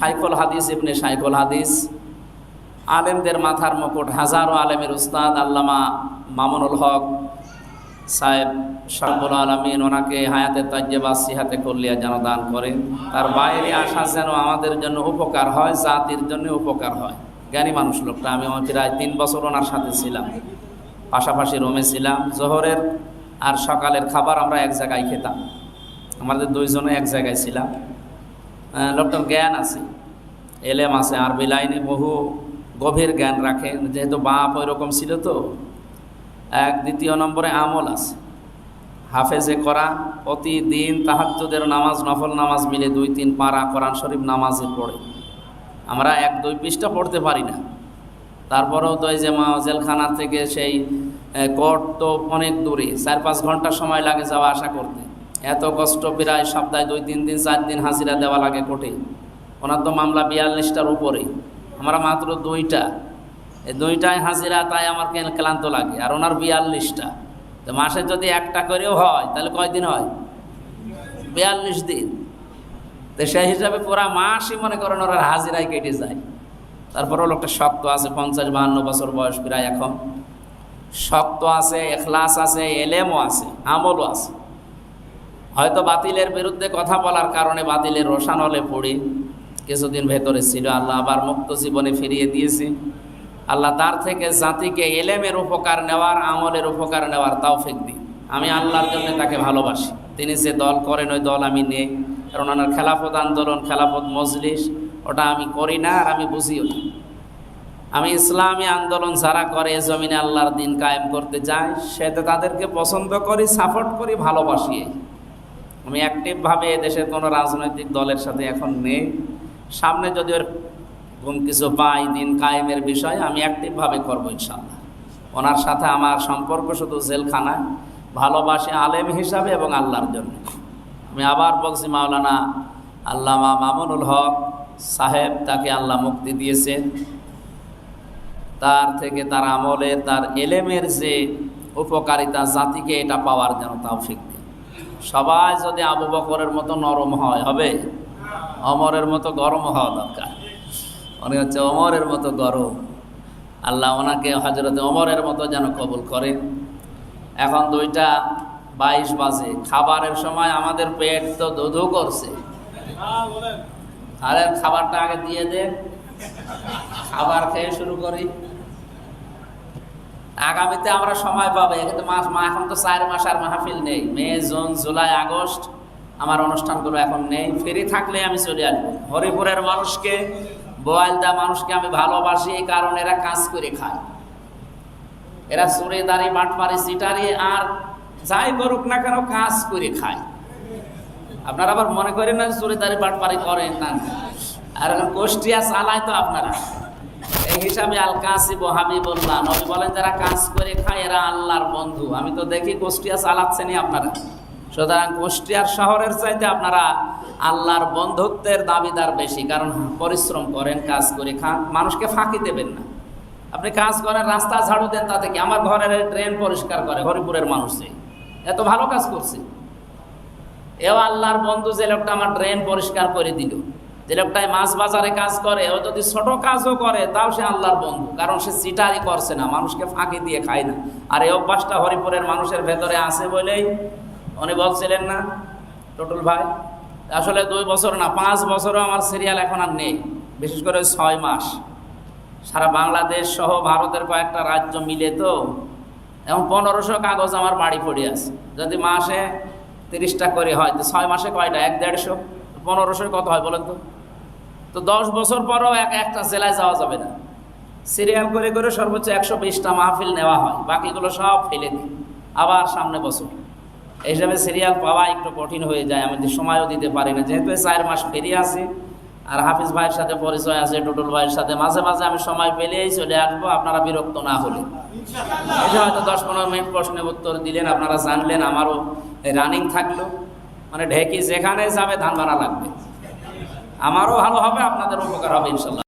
সাইফুল হাদিস ইবনে সাইফুল হাদিস। আলেমদের মাথার মুকুট হাজারো আলেমের উস্তাদ আল্লামা মামুনুল হক সাহেব শাহুল আলমিন ওনাকে হায়াতে তাজ্জেবা সিহাতে করলিয়া যেন দান করেন তার বাইরে আসা যেন আমাদের জন্য উপকার হয়, জাতির জন্য উপকার হয়। জ্ঞানী মানুষ লোকটা, আমি আমার প্রায় তিন বছর ওনার সাথে ছিলাম। পাশাপাশি রোমে ছিলাম। জোহরের আর সকালের খাবার আমরা এক জায়গায় খেতাম। আমাদের দুইজনে এক জায়গায় ছিলাম। লোকটার জ্ঞান আছে। এলেম আছে আরবি লাইনে বহু গভীর জ্ঞান রাখে। যেহেতু বাপ ওই রকম ছিল তো এক দ্বিতীয় নম্বরে আমল আছে। হাফেজে করা প্রতিদিন তাহাজ্জুদের নামাজ নফল নামাজ মিলে দুই তিন পারা কোরআন শরীফ নামাজে পড়ে। আমরা এক দুই পৃষ্ঠা পড়তে পারি না। তারপরেও তো এই যে মা জেলখানা থেকে সেই এ, কোর্ট তো অনেক দূরে চার পাঁচ ঘণ্টা সময় লাগে যাওয়া আসা করতে। এত কষ্ট প্রায় সপ্তাহে দুই তিন দিন চার দিন হাজিরা দেওয়া লাগে কোর্টে। ওনার তো মামলা বিয়াল্লিশটার উপরে আমরা মাত্র দুইটা। এই দুইটাই হাজিরা, তাই আমার ক্লান্ত লাগে? আর ওনার বিয়াল্লিশটা। তো মাসে যদি একটা করেও হয়, তাহলে কয়দিন হয়? বিয়াল্লিশ দিন। তো সেই হিসাবে পুরা মাসই মনে করেন ওরা হাজিরায় কেটে যায়। তারপরেও লোকটা শক্ত আছে, পঞ্চাশ বাহান্ন বছর বয়স প্রায় এখন। শক্ত আছে, এখলাস আছে, এলেমও আছে, আমলও আছে। হয়তো বাতিলের বিরুদ্ধে কথা বলার কারণে বাতিলের রোশানলে পড়ি। কিছুদিন ভেতরে ছিল। আল্লাহ আবার মুক্ত জীবনে ফিরিয়ে দিয়েছে। আল্লাহ তার থেকে জাতিকে এলেমের উপকার নেওয়ার, আমলের উপকার নেওয়ার তৌফিক দিই আমি আল্লাহর জন্য তাকে ভালোবাসি। তিনি যে দল করেন, ওই দল আমি নেই। কারণ ওনার খেলাফত আন্দোলন, খেলাফত মজলিস, ওটা আমি করি না আর আমি বুঝিও না। আমি ইসলামী আন্দোলন যারা করে জমিনে আল্লাহর দিন কায়েম করতে চায় সেটা তাদেরকে পছন্দ করি সাপোর্ট করি, ভালোবাসি। আমি অ্যাক্টিভভাবে দেশের কোনো রাজনৈতিক দলের সাথে এখন নেই। সামনে যদি ওর ঘুম কিছু পাই দিন কায়েমের বিষয়, আমি অ্যাক্টিভভাবে করব ইনশাল্লাহ ওনার সাথে আমার সম্পর্ক শুধু জেলখানায় ভালোবাসে আলেম হিসাবে এবং আল্লাহর জন্য। আমি আবার বলছি, মাওলানা আল্লামা মামুনুল হক সাহেব তাকে আল্লাহ মুক্তি দিয়েছেন তার থেকে তার আমলে তার এলেমের যে উপকারিতা জাতিকে এটা পাওয়ার যেন তাও দেন সবাই যদি আবু বকরের মতো নরম হয়, হবে? অমরের মতো গরম হওয়া দরকার। উনি হচ্ছে অমরের মতো গরম। আল্লাহ ওনাকে হজরত অমরের মতো যেন কবুল করেন। এখন দুইটা বাইশ বাজে। খাবারের সময় আমাদের পেট তো দুধু করছে। আরে খাবারটা আগে দিয়ে দে। খাবার খেয়ে শুরু করি। আগামীতে আমরা সময় পাবো। কিন্তু মাস মা এখন তো চার মাস আর মাহফিল নেই। May, June, July, August. আমার অনুষ্ঠানগুলো এখন নেই। ফ্রি থাকলে আমি চলে আসব। হরিপুরের মানুষকে, বোয়ালদা মানুষকে আমি ভালোবাসি, এই কারণে এরা কাজ করে খায়। এরা সুরে দাঁড়ি বাটপারি সিটারি আর যাই করুক না কেন কাজ করে খায়। আপনারা আবার মনে করেন না সুরে দাঁড়ি বাটপারি করেন না? আর কোষ্টিয়া চালায় তো আপনারা। এই হিসাবে আল কাসিব হাবিবুল্লাহ, নবী বলেন, যারা কাজ করে খায়, এরা আল্লাহর বন্ধু। আমি তো দেখি কুষ্টিয়া চালাচ্ছেনই আপনারা। সুতরাং কুষ্টিয়ার শহরের চাইতে আপনারা আল্লাহর বন্ধুত্বের দাবিদার বেশি, কারণ পরিশ্রম করেন, কাজ করে খান মানুষকে ফাঁকি দেবেন না। আপনি কাজ করেন, রাস্তা ঝাড়ু দেন, তাতে কি আমার ঘরের ড্রেন পরিষ্কার করে? হরিপুরের মানুষে এত ভালো কাজ করছে। এও আল্লাহর বন্ধু যে লোকটা আমার ড্রেন পরিষ্কার করে দিল। যে লোকটাই মাছ বাজারে কাজ করে, ও যদি ছোট কাজও করে, তাও সে আল্লাহর বন্ধু, কারণ সে সিটারি করছে না, মানুষকে ফাঁকি দিয়ে খায় না। আর এই অভ্যাসটা হরিপুরের মানুষের ভেতরে আছে বলেই উনি বলছিলেন না, টটুল ভাই। আসলে দুই বছর না, পাঁচ বছরও আমার সিরিয়াল এখন আর নেই, বিশেষ করে ছয় মাস। সারা বাংলাদেশ সহ ভারতের কয়েকটা রাজ্য মিলে তো এবং পনেরোশো কাগজ আমার বাড়ি পড়ে আছে। যদি মাসে তিরিশটা করে হয়, তো ছয় মাসে কয়টা? এক দেড়শো? পনেরোশো কত হয় বলেন তো? তো দশ বছর পরও এক একটা জেলায় যাওয়া যাবে না। সিরিয়াল করে করে সর্বোচ্চ একশো বিশটা মাহফিল নেওয়া হয়, বাকিগুলো সব ফেলে দিই। আবার সামনে বছর। এই হিসাবে সিরিয়াল পাওয়া একটু কঠিন হয়ে যায় আমি সময়ও দিতে পারি না। যেহেতু চার মাস ফিরে আসি আর হাফিজ ভাইয়ের সাথে পরিচয় আছে, টুটুল ভাইয়ের সাথে, মাঝে মাঝে আমি সময় পেলেই চলে আসব, আপনারা বিরক্ত না হলে। যে হয়তো দশ পনেরো মিনিট প্রশ্নের উত্তর দিলেন, আপনারা জানলেন আমারও রানিং থাকল। মানে ঢেকি যেখানে যাবে, ধান বানা লাগবে। আমারও ভালো হবে আপনাদের উপকার হবে, ইনশাল্লাহ।